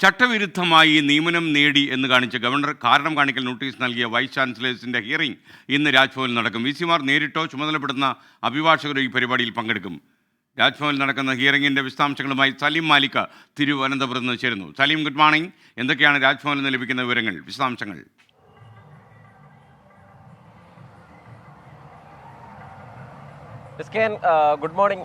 ചട്ടവിരുദ്ധമായി നിയമനം നേടി എന്ന് കാണിച്ച് ഗവർണർ കാരണം കാണിക്കൽ നോട്ടീസ് നൽകിയ വൈസ് ചാൻസലേഴ്സിന്റെ ഹിയറിംഗ് ഇന്ന് രാജ്ഭവനിൽ നടക്കും. വി. സിമാർ നേരിട്ടോ ചുമതലപ്പെടുന്ന അഭിഭാഷകരോ ഈ പരിപാടിയിൽ പങ്കെടുക്കും. രാജ്ഭവനിൽ നടക്കുന്ന ഹിയറിംഗിന്റെ വിശദാംശങ്ങളുമായി സലീം മാലിക്ക തിരുവനന്തപുരത്ത് നിന്ന് ചേരുന്നു. സലീം ഗുഡ് മോർണിംഗ് എന്തൊക്കെയാണ് രാജ്ഭവനിൽ നിന്ന് ലഭിക്കുന്ന വിവരങ്ങൾ വിശദാംശങ്ങൾ? എൻ, ഗുഡ് മോർണിംഗ്.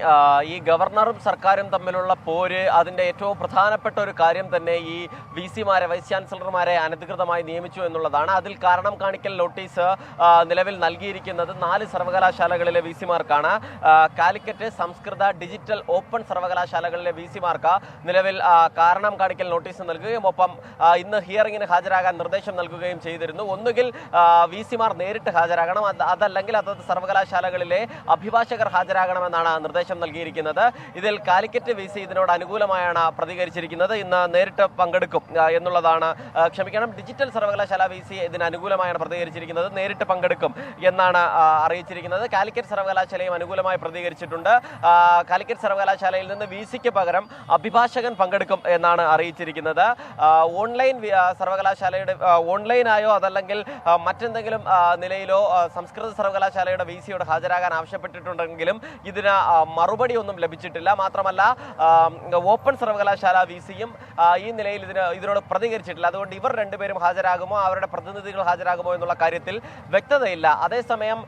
ഈ ഗവർണറും സർക്കാരും തമ്മിലുള്ള പോര് അതിന്റെ ഏറ്റവും പ്രധാനപ്പെട്ട ഒരു കാര്യം തന്നെ ഈ വി സിമാരെ വൈസ് ചാൻസലർമാരെ അനധികൃതമായി നിയമിച്ചു എന്നുള്ളതാണ്. അതിൽ കാരണം കാണിക്കൽ നോട്ടീസ് നിലവിൽ നൽകിയിരിക്കുന്നത് നാല് സർവകലാശാലകളിലെ വി സിമാർക്കാണ്. കാലിക്കറ്റ് സംസ്കൃത ഡിജിറ്റൽ ഓപ്പൺ സർവകലാശാലകളിലെ വി സിമാർക്ക് നിലവിൽ കാരണം കാണിക്കൽ നോട്ടീസ് നൽകുകയും ഒപ്പം ഇന്ന് ഹിയറിംഗിന് ഹാജരാകാൻ നിർദ്ദേശം നൽകുകയും ചെയ്തിരുന്നു. ഒന്നുകിൽ വി സിമാർ നേരിട്ട് ഹാജരാകണം. അതല്ലെങ്കിൽ അതത് സർവകലാശാലകളിലെ ഹാജരാകണമെന്നാണ് നിർദ്ദേശം നൽകിയിരിക്കുന്നത്. ഇതിൽ കാലിക്കറ്റ് വി സി ഇതിനോട് അനുകൂലമായാണ് പ്രതികരിച്ചിരിക്കുന്നത്. ഇന്ന് നേരിട്ട് പങ്കെടുക്കും എന്നുള്ളതാണ് ക്ഷമിക്കണം. ഡിജിറ്റൽ സർവകലാശാല വി സി ഇതിന് അനുകൂലമായാണ് പ്രതികരിച്ചിരിക്കുന്നത്. നേരിട്ട് പങ്കെടുക്കും എന്നാണ് അറിയിച്ചിരിക്കുന്നത്. കാലിക്കറ്റ് സർവകലാശാലയും അനുകൂലമായി പ്രതികരിച്ചിട്ടുണ്ട്. കാലിക്കറ്റ് സർവകലാശാലയിൽ നിന്ന് വി സിക്ക് പകരം അഭിഭാഷകൻ പങ്കെടുക്കും എന്നാണ് അറിയിച്ചിരിക്കുന്നത്. ഓൺലൈൻ സർവകലാശാലയുടെ ഓൺലൈനായോ അതല്ലെങ്കിൽ മറ്റെന്തെങ്കിലും നിലയിലോ സംസ്കൃത സർവകലാശാലയുടെ വി സിയോട് ഹാജരാകാൻ ആവശ്യപ്പെട്ടിട്ടുണ്ടെങ്കിലും ഇതിന് മറുപടി ഒന്നും ലഭിച്ചിട്ടില്ല. മാത്രമല്ല ഓപ്പൺ സർവകലാശാല വി സിയും ഈ നിലയിൽ ഇതിന് ഇതിനോട് പ്രതികരിച്ചിട്ടില്ല. അതുകൊണ്ട് ഇവർ രണ്ടുപേരും ഹാജരാകുമോ? അവരുടെ പ്രതിനിധികൾ ഹാജരാകുമോ എന്നുള്ള കാര്യത്തിൽ വ്യക്തതയില്ല. അതേസമയം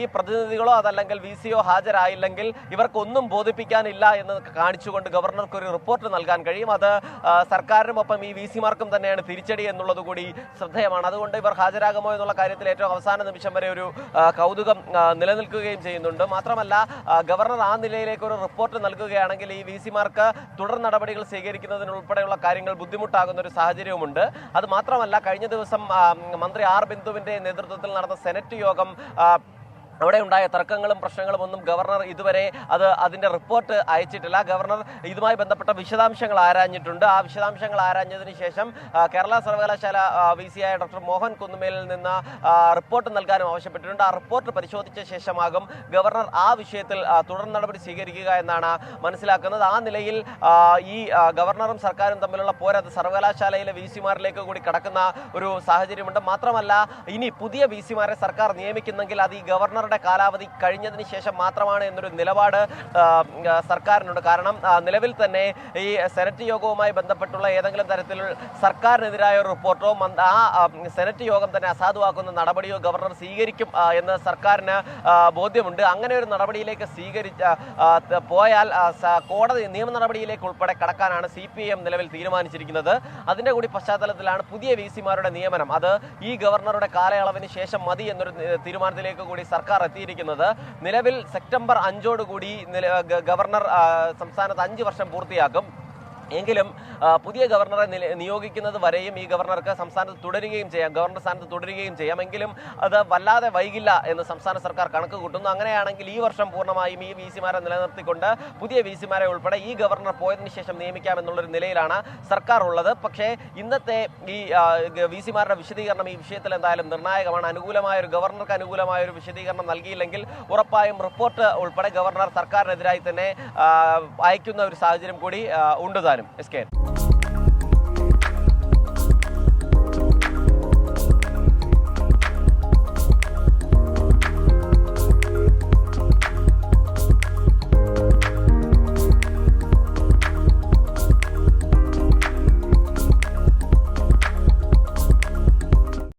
ഈ പ്രതിനിധികളോ അതല്ലെങ്കിൽ വി സിയോ ഹാജരായില്ലെങ്കിൽ ഇവർക്കൊന്നും ബോധിപ്പിക്കാനില്ല എന്ന് കാണിച്ചുകൊണ്ട് ഗവർണർക്ക് ഒരു റിപ്പോർട്ട് നൽകാൻ കഴിയും. അത് സർക്കാരിനുമൊപ്പം ഈ വി സിമാർക്കും തന്നെയാണ് തിരിച്ചടി എന്നുള്ളത് കൂടി ശ്രദ്ധേയമാണ്. അതുകൊണ്ട് ഇവർ ഹാജരാകുമോ എന്നുള്ള കാര്യത്തിൽ ഏറ്റവും അവസാന നിമിഷം വരെ ഒരു കൗതുകം നിലനിൽക്കുകയും ചെയ്യുന്നുണ്ട്. മാത്രമല്ല ആ, ഗവർണർ ആ നിലയിലേക്ക് ഒരു റിപ്പോർട്ട് നൽകുകയാണെങ്കിൽ ഈ വി സിമാർക്ക് തുടർ നടപടികൾ സ്വീകരിക്കുന്നതിനുൾപ്പെടെയുള്ള കാര്യങ്ങൾ ബുദ്ധിമുട്ടാകുന്ന ഒരു സാഹചര്യവുമുണ്ട്. അത് മാത്രമല്ല കഴിഞ്ഞ ദിവസം മന്ത്രി ആർ ബിന്ദുവിന്റെ നേതൃത്വത്തിൽ നടന്ന സെനറ്റ് യോഗം അവിടെ ഉണ്ടായ തർക്കങ്ങളും പ്രശ്നങ്ങളും ഒന്നും ഗവർണർ ഇതുവരെ അത് അതിന്റെ റിപ്പോർട്ട് അയച്ചിട്ടില്ല. ഗവർണർ ഇതുമായി ബന്ധപ്പെട്ട വിശദാംശങ്ങൾ ആരാഞ്ഞിട്ടുണ്ട്. ആ വിശദാംശങ്ങൾ ആരാഞ്ഞതിന് ശേഷം കേരള സർവകലാശാല വി സി ആയ ഡോക്ടർ മോഹൻ കുന്നുമേലിൽ നിന്ന് റിപ്പോർട്ട് നൽകാനും ആവശ്യപ്പെട്ടിട്ടുണ്ട്. ആ റിപ്പോർട്ട് പരിശോധിച്ച ശേഷമാകും ഗവർണർ ആ വിഷയത്തിൽ തുടർ നടപടി സ്വീകരിക്കുക എന്നാണ് മനസ്സിലാക്കുന്നത്. ആ നിലയിൽ ഈ ഗവർണറും സർക്കാരും തമ്മിലുള്ള പോരാത്ത സർവകലാശാലയിലെ വി സിമാരിലേക്ക് കൂടി കടക്കുന്ന ഒരു സാഹചര്യമുണ്ട്. മാത്രമല്ല ഇനി പുതിയ വി സിമാരെ സർക്കാർ നിയമിക്കുന്നെങ്കിൽ അത് ഈ ഗവർണറുടെ കാലാവധി കഴിഞ്ഞതിന് ശേഷം മാത്രമാണ് എന്നൊരു നിലപാട് സർക്കാരിനുണ്ട്. കാരണം നിലവിൽ തന്നെ ഈ സെനറ്റ് യോഗവുമായി ബന്ധപ്പെട്ടുള്ള ഏതെങ്കിലും തരത്തിൽ സർക്കാരിനെതിരായ റിപ്പോർട്ടോ ആ സെനറ്റ് യോഗം തന്നെ അസാധുവാക്കുന്ന നടപടിയോ ഗവർണർ സ്വീകരിക്കും എന്ന് സർക്കാരിന് ബോധ്യമുണ്ട്. അങ്ങനെ ഒരു നടപടിയിലേക്ക് സ്വീകരിച്ച പോയാൽ കോടതി നിയമ നടപടിയിലേക്ക് ഉൾപ്പെടെ കടക്കാനാണ് സി പി എം നിലവിൽ തീരുമാനിച്ചിരിക്കുന്നത്. അതിന്റെ കൂടി പശ്ചാത്തലത്തിലാണ് പുതിയ വി സിമാരുടെ നിയമനം. അത് ഈ ഗവർണറുടെ കാലയളവിന് ശേഷം മതി എന്നൊരു തീരുമാനത്തിലേക്ക് കൂടി സർക്കാർ എത്തിയിരിക്കുന്നത്. നിലവിൽ സെപ്റ്റംബർ അഞ്ചോടുകൂടി ഗവർണർ സംസ്ഥാനത്ത് അഞ്ച് വർഷം പൂർത്തിയാക്കും എങ്കിലും പുതിയ ഗവർണറെ നിയോഗിക്കുന്നത് വരെയും ഈ ഗവർണർക്ക് സംസ്ഥാനത്ത് തുടരുകയും ചെയ്യാം. ഗവർണർ സ്ഥാനത്ത് തുടരുകയും ചെയ്യാം എങ്കിലും അത് വല്ലാതെ വൈകില്ല എന്ന് സംസ്ഥാന സർക്കാർ കണക്ക് കൂട്ടുന്നു. അങ്ങനെയാണെങ്കിൽ ഈ വർഷം പൂർണമായും ഈ വി സിമാരെ നിലനിർത്തിക്കൊണ്ട് പുതിയ വി സിമാരെ ഉൾപ്പെടെ ഈ ഗവർണർ പോയതിനു ശേഷം നിയമിക്കാം എന്നുള്ളൊരു നിലയിലാണ് സർക്കാർ ഉള്ളത്. പക്ഷേ ഇന്നത്തെ ഈ വി സിമാരുടെ വിശദീകരണം ഈ വിഷയത്തിൽ എന്തായാലും നിർണായകമാണ്. അനുകൂലമായ ഒരു ഗവർണർക്ക് അനുകൂലമായ ഒരു വിശദീകരണം നൽകിയില്ലെങ്കിൽ ഉറപ്പായും റിപ്പോർട്ട് ഉൾപ്പെടെ ഗവർണർ സർക്കാരിനെതിരായി തന്നെ അയക്കുന്ന ഒരു സാഹചര്യം കൂടി ഉണ്ട് താനും. S K.